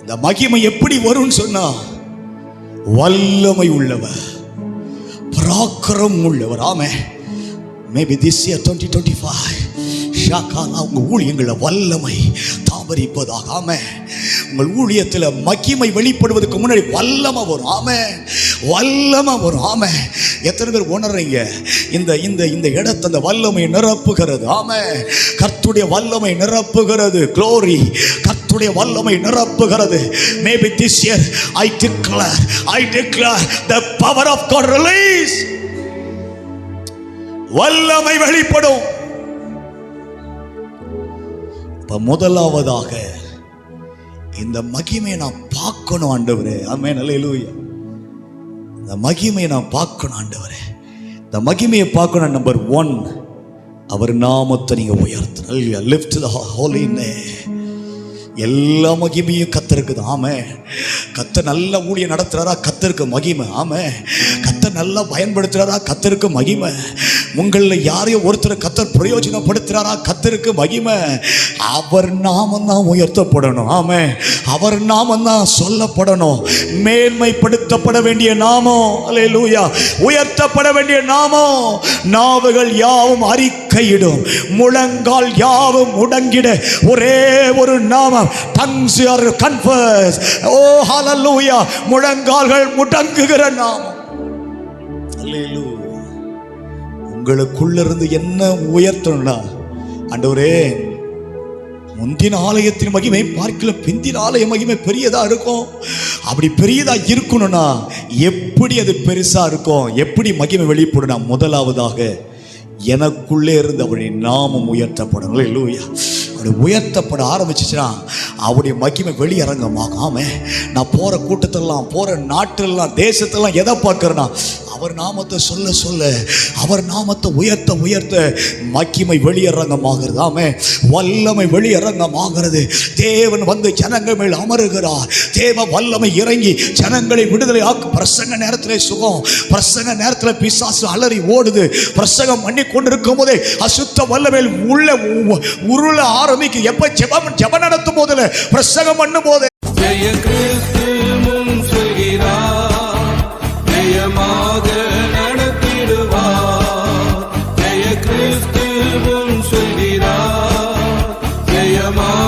இந்த மகிமை எப்படி வரும்னு சொன்னா வல்லமை உள்ளவர் பராக்கிரம் உள்ளவர். ஆமே. Maybe this year twenty twenty five ஷாக்காலா உங்கள் ஊழியங்களை வல்லமை தாமரிப்பதாக. ஆமே. உங்கள் ஊழியத்தில் மகிமை வெளிப்படுவதற்கு முன்னாடி வல்லமை வரும். ஆமே. வல்லமை வரும். ஆமை. எத்தனை பேர் உணர்றீங்க? இந்த இந்த இந்த இடத்தை அந்த வல்லமை நிரப்புகிறது. ஆமை. கர்த்துடைய வல்லமை நிரப்புகிறது. க்ளோரி கர்த்துடைய வல்லமை நிரப்புகிறது. Maybe this year I declare I declare the power of God release வல்லமை வெளிப்படும். இப்போ முதலாவதாக இந்த மகிமையை நான் பார்க்கணும் ஆண்டவரே. நல்ல எழுவியா இந்த மகிமையை நான் பார்க்கணும் ஆண்டவரே. இந்த மகிமையை பார்க்கணும் நம்பர் ஒன் அவர் நாமத்தை நீங்கள் உயர்த்தணும். லிஃப்ட் த ஹோலி எல்லா மகிமையும் கத்தருக்கு ஆமே கத்த நல்ல ஊழிய நடத்துறாரா கத்தருக்கு மகிமை. ஆமே கத்த நல்லா பயன்படுத்துறாரா கத்தருக்கு மகிமை. உங்களில் யாரையும் ஒருத்தர் கத்தர் பிரயோஜனப்படுத்துறாரா கத்தருக்கு மகிமை. அவர் நாமம் தான் உயர்த்தப்படணும். ஆமே அவர் நாமம் தான் சொல்லப்படணும். மேன்மைப்படுத்தப்பட வேண்டிய நாமம். அல்லேலூயா உயர்த்தப்பட வேண்டிய நாமம். நாவுகள் யாவும் கையிடும். முழங்கால் யாவும் முடங்கிட ஒரே ஒரு நாமம். டங்ஸ் ஆர் கன்ஃபர்ஸ் ஓ ஹalleluya முழங்கால்கள் முடங்குகிற நாமம். அல்லேலூயா. உங்களுக்குள்ள இருந்து என்ன உயர்த்தணும்னா ஆண்டவரே முந்தின ஆலயத்தின் மகிமை பார்க்கல பிந்தின ஆலய மகிமை பெரியதா இருக்கும். அப்படி பெரியதா இருக்கணும்னா எப்படி அது பெருசா இருக்கும்? எப்படி மகிமை வெளிப்படணும் முதலாவதாக எனக்குள்ளே இருந்து அவருடைய நாமம் உயர்த்தப்படும். இல்லையா அப்படி உயர்த்தப்பட ஆரம்பிச்சிச்சுன்னா அவருடைய மகிமை வெளியரங்கமாகும். ஆமே நான் போகிற கூட்டத்திலலாம் போகிற நாட்டிலலாம் தேசத்தெல்லாம் எதை பார்க்குறேன்னா அவர் நாமத்தை சொல்ல சொல்ல அவர் நாமத்தை உயர்த்த உயர்த்த மக்கிமை வெளியரங்கமாகிறது. ஆமே. வல்லமை வெளியரங்கமாகிறது. தேவன் வந்து ஜனங்கள் மேல் அமருகிறார். தேவ வல்லமை இறங்கி ஜனங்களை விடுதலை ஆக்கு. பிரசங்க நேரத்தில் சுகம் பிரசங்க நேரத்தில் பிசாசு அலறி ஓடுது. பிரசங்கம் பண்ணி கொண்டிருக்கும் போதே அசுத்த வல்லமையில் உள்ள உருள ஆரம்பிக்கு. எப்ப ஜெபம் ஜெபம் நடத்தும் போதுல? பிரசங்கம் பண்ணும் போது. come on.